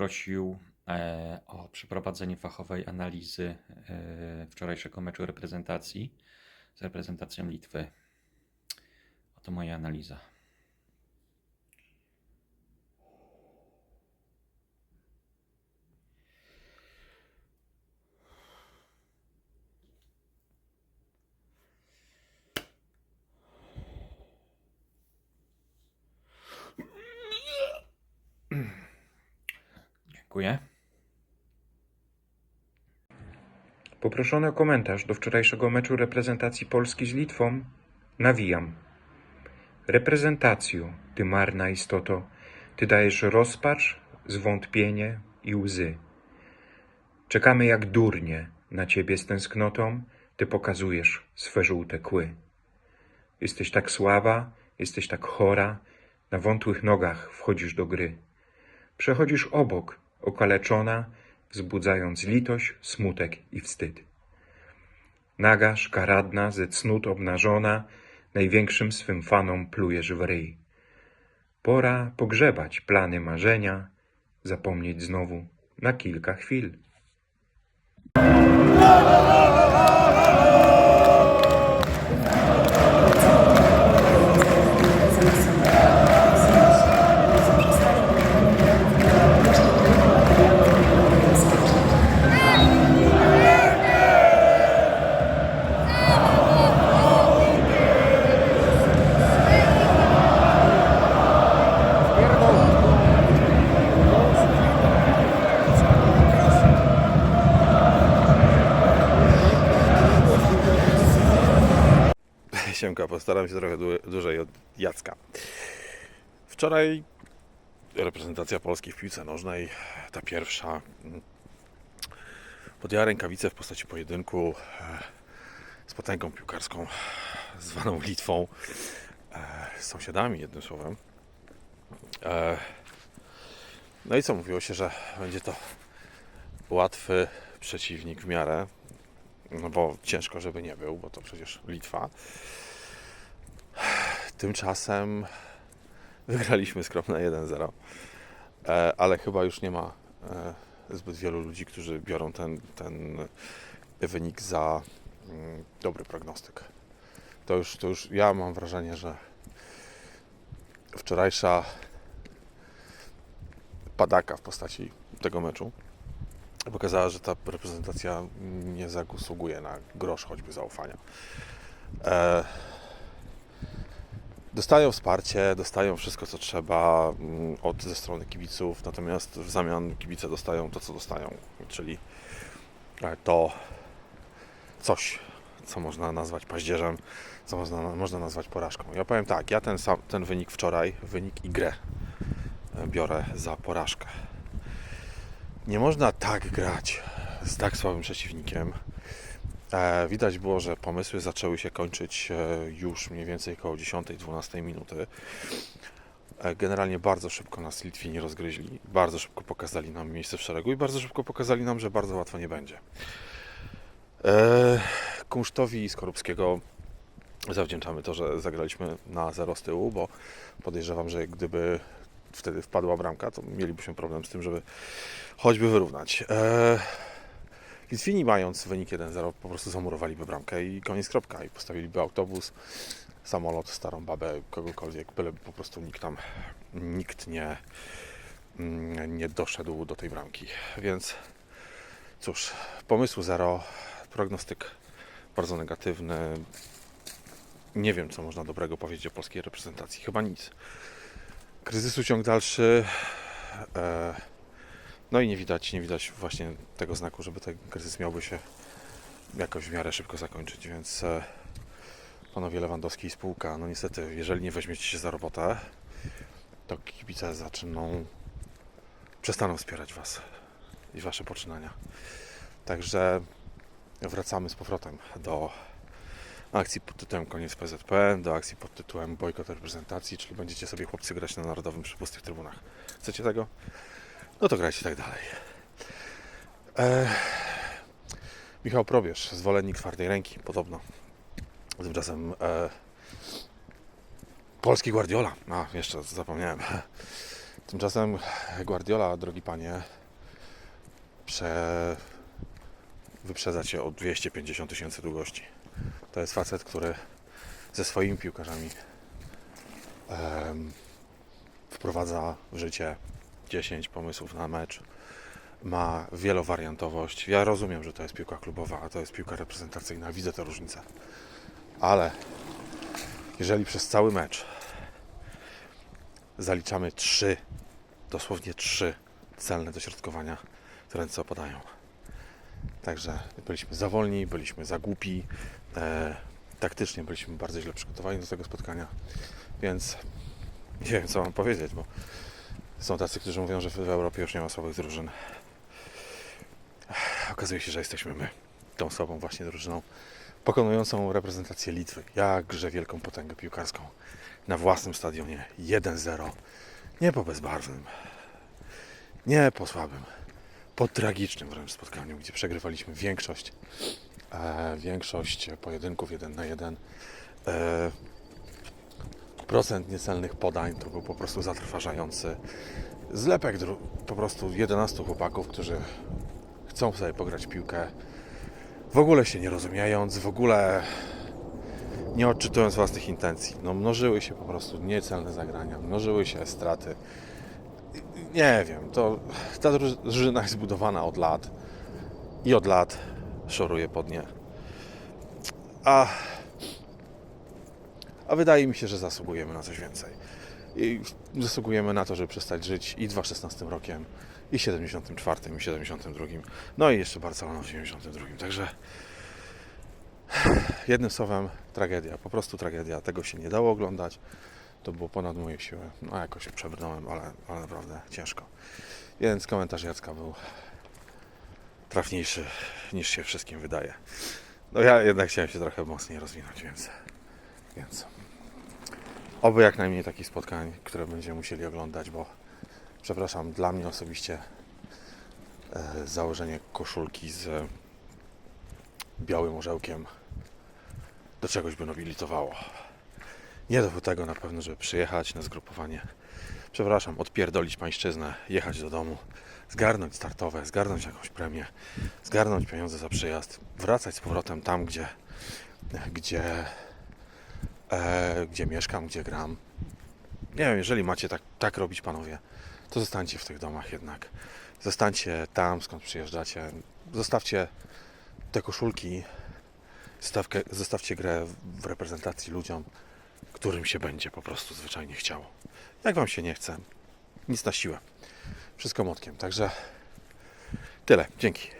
poprosił e, o przeprowadzenie fachowej analizy e, wczorajszego meczu reprezentacji z reprezentacją Litwy. Oto moja analiza. Dziękuję. Poproszony o komentarz do wczorajszego meczu reprezentacji Polski z Litwą. Nawijam. Reprezentacjo, ty marna istoto, ty dajesz rozpacz, zwątpienie i łzy. Czekamy jak durnie na ciebie z tęsknotą, ty pokazujesz swe żółte kły. Jesteś tak słaba, jesteś tak chora, na wątłych nogach wchodzisz do gry. Przechodzisz obok, okaleczona, wzbudzając litość, smutek i wstyd. Naga, szkaradna, ze cnót obnażona, największym swym fanom plujesz w ryj. Pora pogrzebać plany marzenia, zapomnieć znowu na kilka chwil. Postaram się trochę dłu- dłużej od Jacka. Wczoraj reprezentacja Polski w piłce nożnej, ta pierwsza, podjęła rękawice w postaci pojedynku z potęgą piłkarską zwaną Litwą, z sąsiadami jednym słowem. No i co, mówiło się, że będzie to łatwy przeciwnik w miarę, no bo ciężko, żeby nie był, bo to przecież Litwa. Tymczasem wygraliśmy skromne 1-0, e, ale chyba już nie ma e, zbyt wielu ludzi, którzy biorą ten, ten wynik za mm, dobry prognostyk. To już, to już ja mam wrażenie, że wczorajsza padaka w postaci tego meczu pokazała, że ta reprezentacja nie zasługuje na grosz choćby zaufania. E, dostają wsparcie, dostają wszystko, co trzeba mm, od, ze strony kibiców, natomiast w zamian kibice dostają to, co dostają, czyli e, to coś, co można nazwać paździerzem, co można, można nazwać porażką. Ja powiem tak, ja ten, sam, ten wynik wczoraj, wynik i grę e, biorę za porażkę. Nie można tak grać z tak słabym przeciwnikiem. E, widać było, że pomysły zaczęły się kończyć e, już mniej więcej około 10-12 minuty. E, generalnie bardzo szybko nas Litwini rozgryźli, bardzo szybko pokazali nam miejsce w szeregu i bardzo szybko pokazali nam, że bardzo łatwo nie będzie. Kunsztowi i Skorupskiego zawdzięczamy to, że zagraliśmy na zero z tyłu, bo podejrzewam, że gdyby wtedy wpadła bramka, to mielibyśmy problem z tym, żeby choćby wyrównać. Litwini mając wynik 1-0 po prostu zamurowaliby bramkę i koniec kropka. I postawiliby autobus, samolot, starą babę, kogokolwiek, byle po prostu nikt tam, nikt nie, mm, nie doszedł do tej bramki. Więc cóż, pomysłu zero, prognostyk bardzo negatywny. Nie wiem, co można dobrego powiedzieć o polskiej reprezentacji. Chyba nic. Kryzysu ciąg dalszy. E, no i nie widać, nie widać właśnie tego znaku, żeby ten kryzys miałby się jakoś w miarę szybko zakończyć, więc e, panowie Lewandowski i spółka, no niestety, jeżeli nie weźmiecie się za robotę, to kibice zaczną, przestaną wspierać Was i Wasze poczynania. Także wracamy z powrotem do akcji pod tytułem Koniec PZP, do akcji pod tytułem Bojkot reprezentacji, czyli będziecie sobie chłopcy grać na narodowym przy pustych trybunach. Chcecie tego? No to grajcie tak dalej. E, Michał Probierz, zwolennik twardej ręki, podobno. Tymczasem e, polski Guardiola. A, jeszcze zapomniałem. Tymczasem Guardiola, drogi panie, prze... wyprzedza cię o 250 tysięcy długości. To jest facet, który ze swoimi piłkarzami wprowadza w życie 10 pomysłów na mecz. Ma wielowariantowość. Ja rozumiem, że to jest piłka klubowa, a to jest piłka reprezentacyjna. Widzę tę różnicę. Ale jeżeli przez cały mecz zaliczamy trzy, dosłownie trzy celne dośrodkowania, to ręce opadają. Także byliśmy za wolni, byliśmy za głupi. E, taktycznie byliśmy bardzo źle przygotowani do tego spotkania, więc nie wiem, co mam powiedzieć, bo są tacy, którzy mówią, że w Europie już nie ma słabych drużyn. Okazuje się, że jesteśmy my, tą słabą właśnie drużyną, pokonującą reprezentację Litwy, jakże wielką potęgę piłkarską, na własnym stadionie 1-0, nie po bezbarwnym, nie po słabym, po tragicznym wręcz spotkaniu, gdzie przegrywaliśmy większość, e, większość pojedynków 1 na 1. E, procent niecelnych podań to był po prostu zatrważający. Zlepek po prostu 11 chłopaków, którzy chcą sobie pograć piłkę, w ogóle się nie rozumiejąc, w ogóle nie odczytując własnych intencji. No mnożyły się po prostu niecelne zagrania, mnożyły się straty. Nie wiem, to ta drużyna jest zbudowana od lat i od lat szoruje pod nie. A, a wydaje mi się, że zasługujemy na coś więcej. I zasługujemy na to, żeby przestać żyć i 2016 rokiem, i 74, i 72, no i jeszcze Barcelona w 72. Także jednym słowem tragedia, po prostu tragedia. Tego się nie dało oglądać. To było ponad moje siły. No jakoś przebrnąłem, ale, ale naprawdę ciężko. Więc komentarz Jacka był trafniejszy niż się wszystkim wydaje. No ja jednak chciałem się trochę mocniej rozwinąć, więc, więc oby jak najmniej takich spotkań, które będziemy musieli oglądać, bo przepraszam, dla mnie osobiście e, założenie koszulki z białym orzełkiem do czegoś by nobilitowało. Nie do tego na pewno, żeby przyjechać na zgrupowanie. Przepraszam, odpierdolić pańszczyznę, jechać do domu, zgarnąć startowe, zgarnąć jakąś premię, zgarnąć pieniądze za przyjazd, wracać z powrotem tam, gdzie, gdzie, e, gdzie mieszkam, gdzie gram. Nie wiem, jeżeli macie tak, tak robić, panowie, to zostańcie w tych domach jednak. Zostańcie tam, skąd przyjeżdżacie. Zostawcie te koszulki, zostawkę, zostawcie grę w reprezentacji ludziom, którym się będzie po prostu zwyczajnie chciało. Jak wam się nie chce, nic na siłę. Wszystko motkiem. Także tyle. Dzięki.